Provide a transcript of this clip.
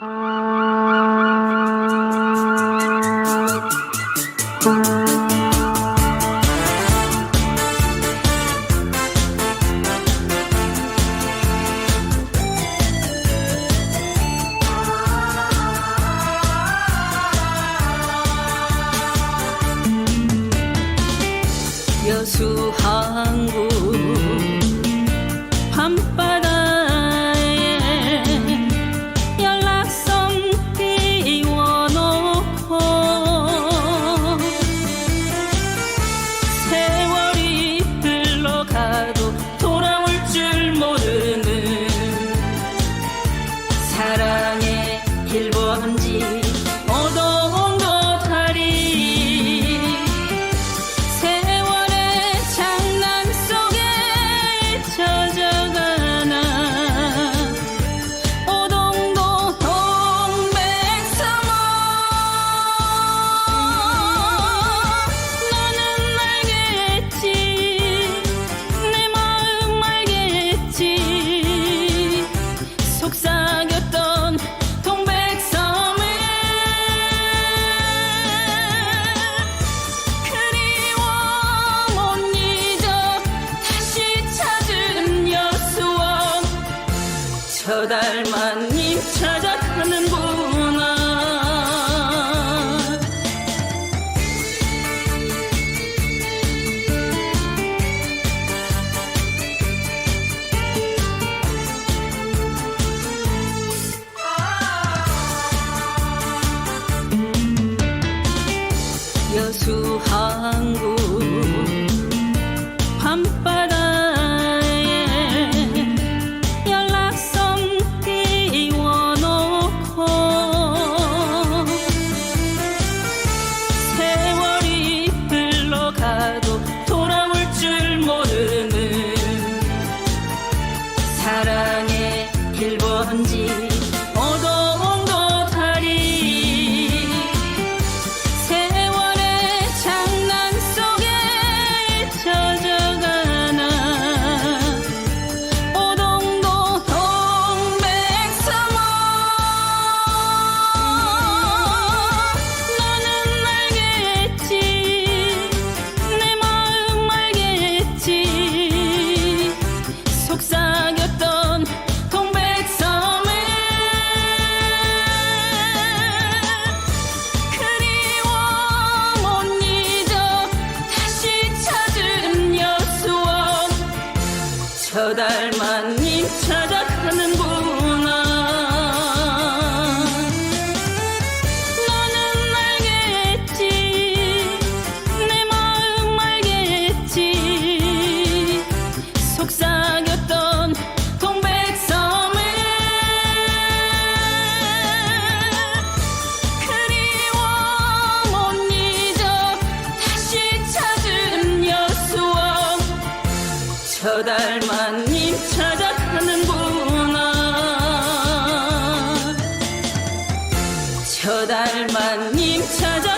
여수 항구 밤바 닮아 길번지. 저 달만님 찾아가는 곳. 저 달만 님 찾아가는구나. 서달만님 찾아